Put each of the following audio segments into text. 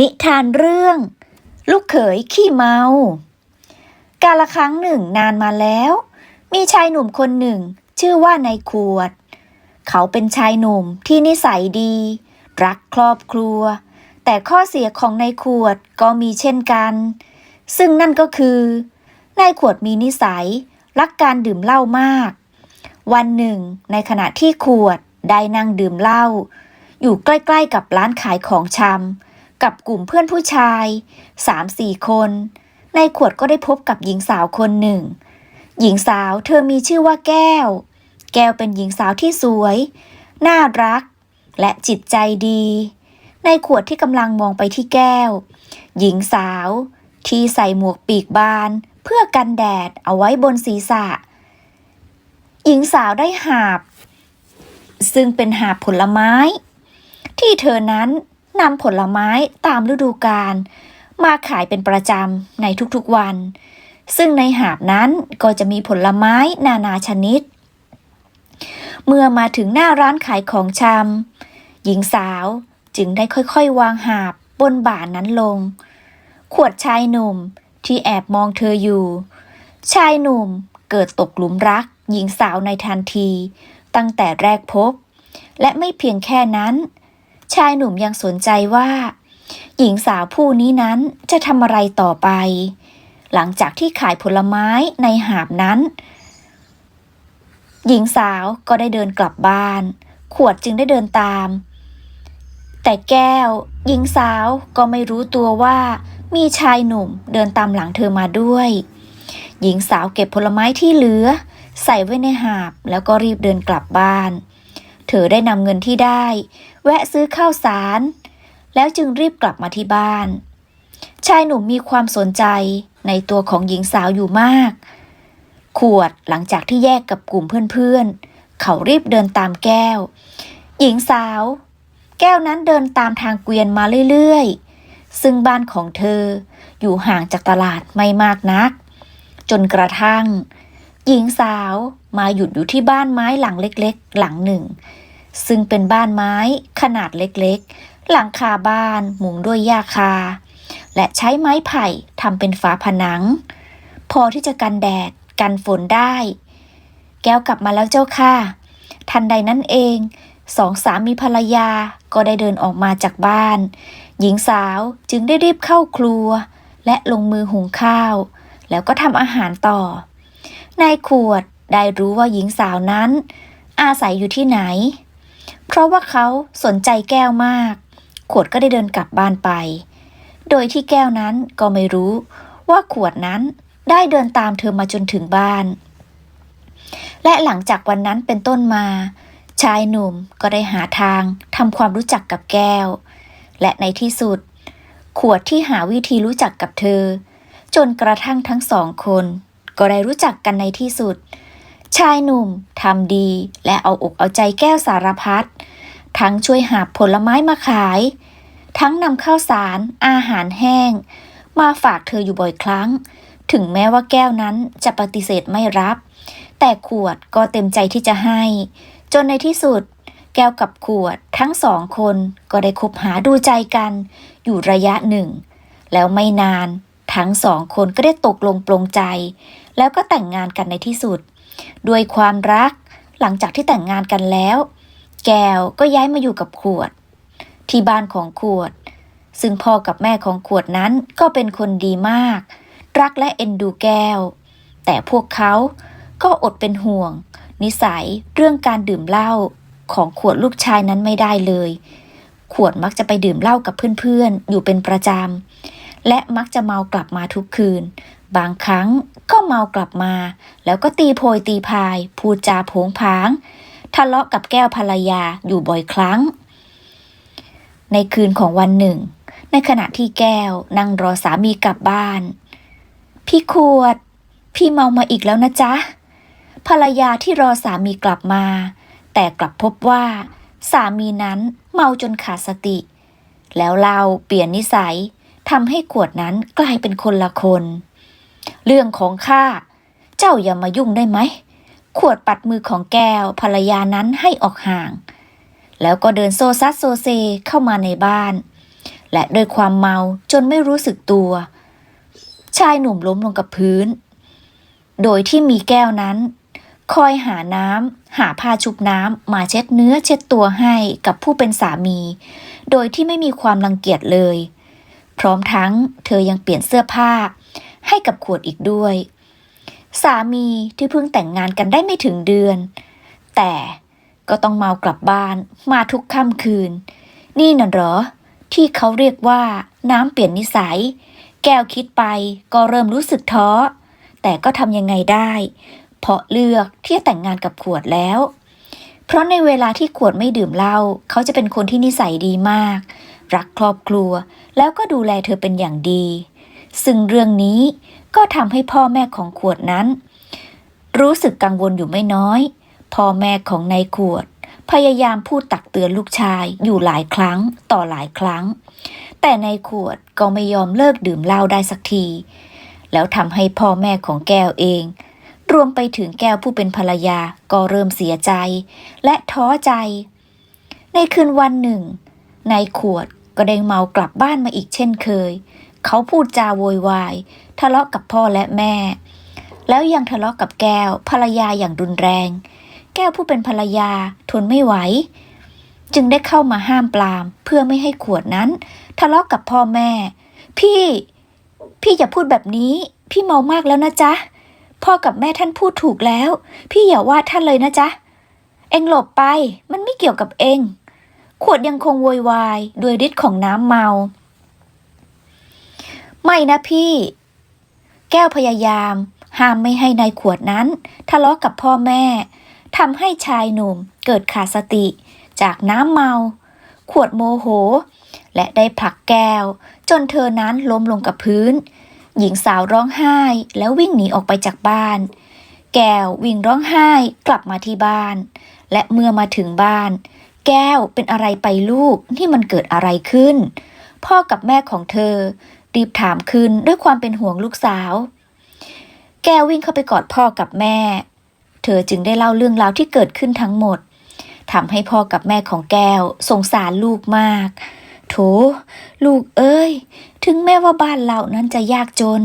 นิทานเรื่อง ลูกเขยขี้เมา กาละครั้งหนึ่งนานมาแล้ว มีชายหนุ่มคนหนึ่ง ชื่อว่านายขวด เขาเป็นชายหนุ่มที่นิสัยดี รักครอบครัว แต่ข้อเสียของนายขวดก็มีเช่นกัน ซึ่งนั่นก็คือนายขวดมีนิสัย รักการดื่มเหล้ามาก วันหนึ่ง ในขณะที่ขวดได้นั่งดื่มเหล้าอยู่ใกล้ ๆ กับร้านขายของชำ กับกลุ่มเพื่อนผู้ชายสามสี่คน ในขวดก็ได้พบกับหญิงสาวคนหนึ่ง หญิงสาวเธอมีชื่อว่าแก้ว แก้วเป็นหญิงสาวที่สวย น่ารัก และจิตใจดี ในขวดที่กำลังมองไปที่แก้ว หญิงสาว ที่ใส่หมวกปีกบาน เพื่อกันแดดเอาไว้บนศีรษะ หญิงสาวได้หาบ ซึ่งเป็นหาบผลไม้ ที่เธอนั้น นำผลไม้ตามฤดูกาลมาขายเป็นประจำในทุกๆวัน ซึ่งในหาบนั้นก็จะมีผลไม้นานาชนิด เมื่อมาถึงหน้าร้านขายของชำหญิงสาวจึงได้ค่อยๆ วางหาบบนบ่านั้นลง ขวดชายหนุ่มที่แอบมองเธออยู่ ชายหนุ่มเกิดตกหลุมรัก หญิงสาวในทันที ตั้งแต่แรกพบ และไม่เพียงแค่นั้น ชายหนุ่มยังสนใจว่า หญิงสาวผู้นี้นั้นจะทำอะไรต่อไป หลังจากที่ขายผลไม้ในหาบนั้น หญิงสาวก็ได้เดินกลับบ้าน ขวดจึงได้เดินตาม แต่แก้ว หญิงสาวก็ไม่รู้ตัวว่ามีชายหนุ่มเดินตามหลังเธอมาด้วย หญิงสาวเก็บผลไม้ที่เหลือ ใส่ไว้ในหาบแล้วก็รีบเดินกลับบ้าน เธอได้นำเงินที่ได้ แวะซื้อข้าวสาร แล้วจึงรีบกลับมาที่บ้าน ชายหนุ่มมีความสนใจในตัวของหญิงสาวอยู่มาก ขวดหลังจากที่แยกกับกลุ่มเพื่อนๆเขารีบเดินตามแก้ว หญิงสาว แก้วนั้นเดินตามทางเกวียนมาเรื่อยๆ ซึ่งบ้านของเธออยู่ห่างจากตลาดไม่มากนัก จนกระทั่ง หญิงสาวมาหยุดอยู่ที่บ้านไม้หลังเล็กๆ หลังหนึ่ง ซึ่งเป็นบ้านไม้ขนาดเล็กๆ หลังคาบ้านมุงด้วยหญ้าคา และใช้ไม้ไผ่ทำเป็นฝาผนัง พอที่จะกันแดดกันฝนได้ แก้วกลับมาแล้วเจ้าค่ะ ทันใดนั้นเองสองสามีภรรยาก็ได้เดินออกมาจากบ้าน หญิงสาวจึงได้รีบเข้าครัว และลงมือหุงข้าว แล้วก็ทำอาหารต่อ นายขวดได้รู้ว่าหญิงสาวนั้น อาศัยอยู่ที่ไหน เพราะว่าเขาสนใจแก้วมาก ขวดก็ได้เดินกลับบ้านไป โดยที่แก้วนั้นก็ไม่รู้ ว่าขวดนั้นได้เดินตามเธอมาจนถึงบ้าน และหลังจากวันนั้นเป็นต้นมา ชายหนุ่มก็ได้หาทางทำความรู้จักกับแก้ว และในที่สุด ขวดที่หาวิธีรู้จักกับเธอ จนกระทั่งทั้งสองคน ก็ได้รู้จักกันในที่สุด ชายหนุ่มทำดีและเอาอกเอาใจแก้วสารพัด ทั้งช่วยหาผลไม้มาขาย ทั้งนำข้าวสารอาหารแห้ง มาฝากเธออยู่บ่อยครั้ง ถึงแม้ว่าแก้วนั้นจะปฏิเสธไม่รับ แต่ขวดก็เต็มใจที่จะให้ จนในที่สุด แก้วกับขวดทั้งสองคนก็ได้คบหาดูใจกัน อยู่ระยะหนึ่ง แล้วไม่นาน ทั้งสองคนก็ได้ตกลงปลงใจ แล้วก็แต่งงานกันในที่สุด ด้วยความรักหลังจากที่แต่งงานกันแล้ว แก้วก็ย้ายมาอยู่กับขวด ที่บ้านของขวด ซึ่งพ่อกับแม่ของขวดนั้นก็เป็นคนดีมาก รักและเอ็นดูแก้ว แต่พวกเขาก็อดเป็นห่วง นิสัยเรื่องการดื่มเหล้าของขวดลูกชายนั้นไม่ได้เลย ขวดมักจะไปดื่มเหล้ากับเพื่อนๆ อยู่เป็นประจำและมักจะเมากลับมาทุกคืน บางครั้งก็เมากลับมา แล้วก็ตีโพยตีพาย พูดจาโผงผาง ทะเลาะกับแก้วภรรยาอยู่บ่อยครั้ง ในคืนของวันหนึ่ง ในขณะที่แก้วนั่งรอสามีกลับบ้าน พี่ขวด พี่เมามาอีกแล้วนะจ๊ะ ภรรยาที่รอสามีกลับมา แต่กลับพบว่า สามีนั้นเมาจนขาดสติ แล้วเราเปลี่ยนนิสัยทำให้ขวดนั้นกลายเป็นคนละคน เรื่องของข้าเจ้าอย่ามายุ่งได้ไหม ขวดปัดมือของแก้วภรรยานั้นให้ออกห่าง แล้วก็เดินโซซัสโซเซเข้ามาในบ้าน และด้วยความเมาจนไม่รู้สึกตัว ชายหนุ่มล้มลงกับพื้น โดยที่มีแก้วนั้น คอยหาน้ำหาผ้าชุบน้ำมาเช็ดเนื้อเช็ดตัวให้กับผู้เป็นสามี โดยที่ไม่มีความรังเกียจเลย พร้อมทั้งเธอยังเปลี่ยนเสื้อผ้า ให้กับขวดอีกด้วย สามีที่เพิ่งแต่งงานกันได้ไม่ถึงเดือน แต่ก็ต้องเมากลับบ้านมาทุกค่ำคืน นี่น่ะเหรอ ที่เขาเรียกว่าน้ำเปลี่ยนนิสัย แก้วคิดไปก็เริ่มรู้สึกท้อ แต่ก็ทำยังไงได้ เพราะเลือกที่จะแต่งงานกับขวดแล้ว เพราะในเวลาที่ขวดไม่ดื่มเหล้าเขาจะเป็นคนที่นิสัยดีมาก รักครอบครัว แล้วก็ดูแลเธอเป็นอย่างดี ซึ่งเรื่องนี้ก็ทำให้พ่อแม่ของขวดนั้น รู้สึกกังวลอยู่ไม่น้อย พ่อแม่ของนายขวด พยายามพูดตักเตือนลูกชายอยู่หลายครั้งต่อหลายครั้ง แต่นายขวดก็ไม่ยอมเลิกดื่มเหล้าได้สักที แล้วทำให้พ่อแม่ของแก้วเอง รวมไปถึงแก้วผู้เป็นภรรยาก็เริ่มเสียใจ และท้อใจ ในคืนวันหนึ่งนายขวดก็ได้เมากลับบ้านมาอีกเช่นเคย เขาพูดจาโวยวายทะเลาะกับพ่อและแม่ แล้วยังทะเลาะกับแก้วภรรยาอย่างรุนแรง แก้วผู้เป็นภรรยาทนไม่ไหว จึงได้เข้ามาห้ามปรามเพื่อไม่ให้ขวดนั้น ทะเลาะกับพ่อแม่ พี่ พี่อย่าพูดแบบนี้ พี่เมามากแล้วนะจ๊ะพ่อกับแม่ท่านพูดถูกแล้ว พี่อย่าว่าท่านเลยนะจ๊ะ เองหลบไป มันไม่เกี่ยวกับเอง ขวดยังคงโวยวายด้วยฤทธิ์ของน้ำเมา ไม่นะพี่ แก้วพยายาม ห้ามไม่ให้ในายขวดนั้น ทะเลาะกับพ่อแม่ทำให้ชายหนุ่มเกิดขาดสติ จากน้ำเมา ขวดโมโห และได้ผลักแก้ว จนเธอนั้นล้มลงกับพื้น หญิงสาวร้องไห้แล้ววิ่งหนีออกไปจากบ้าน แก้ววิ่งร้องไห้กลับมาที่บ้าน และเมื่อมาถึงบ้าน แก้วเป็นอะไรไปลูกนี่มันเกิดอะไรขึ้น พ่อกับแม่ของเธอ รีบถามขึ้นด้วยความเป็นห่วงลูกสาว แกววิ่งเข้าไปกอดพ่อกับแม่ เธอจึงได้เล่าเรื่องราวที่เกิดขึ้นทั้งหมดทำให้พ่อกับแม่ของแก้วสงสารลูกมาก โถ ลูกเอ้ย ถึงแม้ว่าบ้านเรานั้นจะยากจน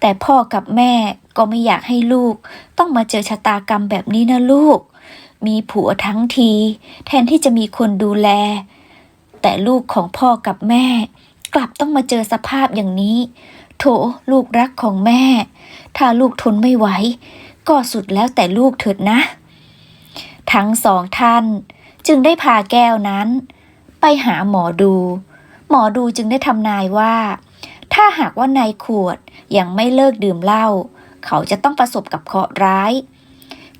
แต่พ่อกับแม่ก็ไม่อยากให้ลูก ต้องมาเจอชะตากรรมแบบนี้นะลูก มีผัวทั้งที แทนที่จะมีคนดูแล แต่ลูกของพ่อกับแม่ กลับต้องมาเจอสภาพอย่างนี้ โถลูกรักของแม่ ถ้าลูกทนไม่ไหว ก็สุดแล้วแต่ลูกเถิดนะ ทั้งสองท่านจึงได้พาแก้วนั้น ไปหาหมอดู หมอดูจึงได้ทำนายว่า ถ้าหากว่านายขวดยังไม่เลิกดื่มเหล้าเขาจะต้องประสบกับเคราะห์ร้าย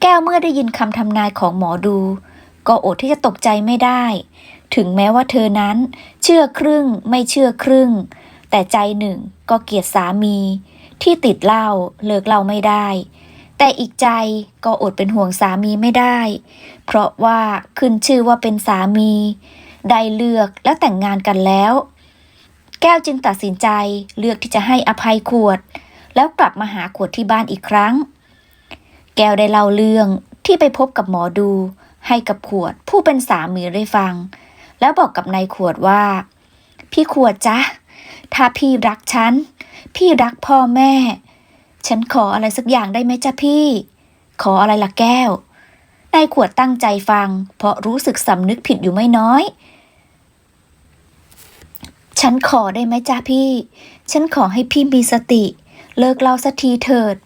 แก้วเมื่อได้ยินคำทำนายของหมอดู ก็อดที่จะตกใจไม่ได้ ถึงแม้ว่าเธอนั้น เชื่อครึ่งไม่เชื่อครึ่ง แต่ใจหนึ่งก็เกลียดสามี ที่ติดเหล้าเลิกเหล้าไม่ได้ แต่อีกใจก็อดเป็นห่วงสามีไม่ได้ เพราะว่าขึ้นชื่อว่าเป็นสามี ได้เลือกและแต่งงานกันแล้ว แก้วจึงตัดสินใจเลือกที่จะให้อภัยขวด แล้วกลับมาหาขวดที่บ้านอีกครั้ง แก้วได้เล่าเรื่องที่ไปพบกับหมอดูให้กับขวดผู้เป็นสามีได้ฟัง แล้วบอกกับนายขวดว่า พี่ขวดจ๊ะ ถ้าพี่รักฉัน พี่รักพ่อแม่ ฉันขออะไรสักอย่างได้ไหมจ๊ะพี่ ขออะไรล่ะแก้วนายขวดตั้งใจฟัง เพราะรู้สึกสำนึกผิดอยู่ไม่น้อย ฉันขอได้ไหมจ๊ะพี่ ฉันขอให้พี่มีสติ เลิกเล่าสักทีเถิด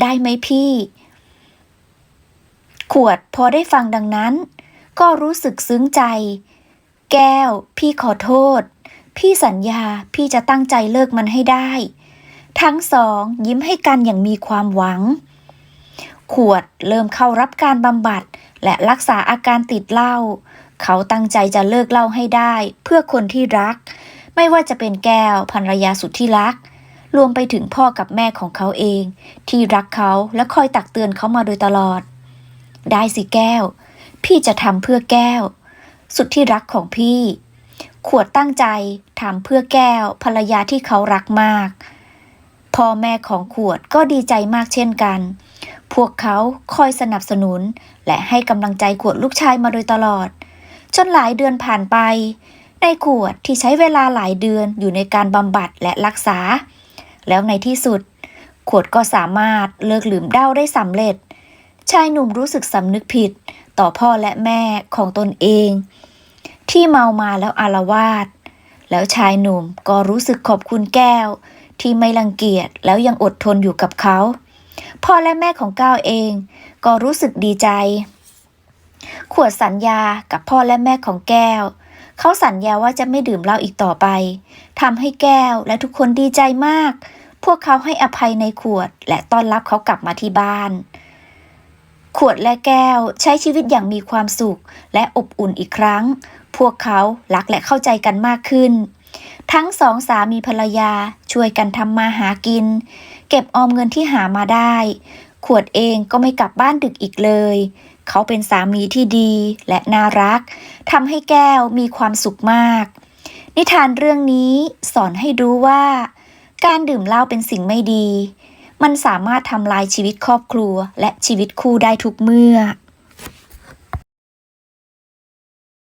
ได้ไหมพี่ ขวดพอได้ฟังดังนั้น ก็รู้สึกซึ้งใจ แก้ว พี่ขอโทษ พี่สัญญาพี่จะตั้งใจเลิกมันให้ได้ ทั้งสองยิ้มให้กันอย่างมีความหวัง ขวดเริ่มเข้ารับการบำบัด และรักษาอาการติดเหล้าเขาตั้งใจจะเลิกเหล้าให้ได้ เพื่อคนที่รัก ไม่ว่าจะเป็นแก้วภรรยาสุดที่รัก รวมไปถึงพ่อกับแม่ของเขาเอง ที่รักเขาและคอยตักเตือนเขามาโดยตลอด ได้สิแก้ว พี่จะทำเพื่อแก้ว สุดที่รักของพี่ ขวดตั้งใจทำเพื่อแก้วภรรยาที่เขารักมาก พ่อแม่ของขวดก็ดีใจมากเช่นกัน พวกเขาคอยสนับสนุน และให้กำลังใจขวดลูกชายมาโดยตลอด จนหลายเดือนผ่านไป ในขวดที่ใช้เวลาหลายเดือนอยู่ในการบำบัดและรักษา แล้วในที่สุด ขวดก็สามารถเลิกลืมเหล้าได้สำเร็จ ชายหนุ่มรู้สึกสำนึกผิด ต่อพ่อและแม่ของตนเอง ที่เมามาแล้วอารวาสแล้วชายหนุ่มก็รู้สึกขอบคุณแก้ว ที่ไม่รังเกียจแล้วยังอดทนอยู่กับเขา พ่อและแม่ของก้าวเองก็รู้สึกดีใจ ขวดสัญญากับพ่อและแม่ของแก้ว เขาสัญญาว่าจะไม่ดื่มเหล้าอีกต่อไปทำให้แก้วและทุกคนดีใจมาก พวกเขาให้อภัยในขวดและต้อนรับเขากลับมาที่บ้าน ขวดและแก้วใช้ชีวิตอย่างมีความสุข และอบอุ่นอีกครั้ง พวกเขารักและเข้าใจกันมากขึ้น ทั้งสองสามีภรรยาช่วยกันทำมาหากิน เก็บออมเงินที่หามาได้ ขวดเองก็ไม่กลับบ้านดึกอีกเลย เขาเป็นสามีที่ดีและน่ารักทำให้แก้วมีความสุขมาก นิทานเรื่องนี้สอนให้รู้ว่า การดื่มเหล้าเป็นสิ่งไม่ดี มันสามารถทำลายชีวิตครอบครัวและชีวิตคู่ได้ทุกเมื่อ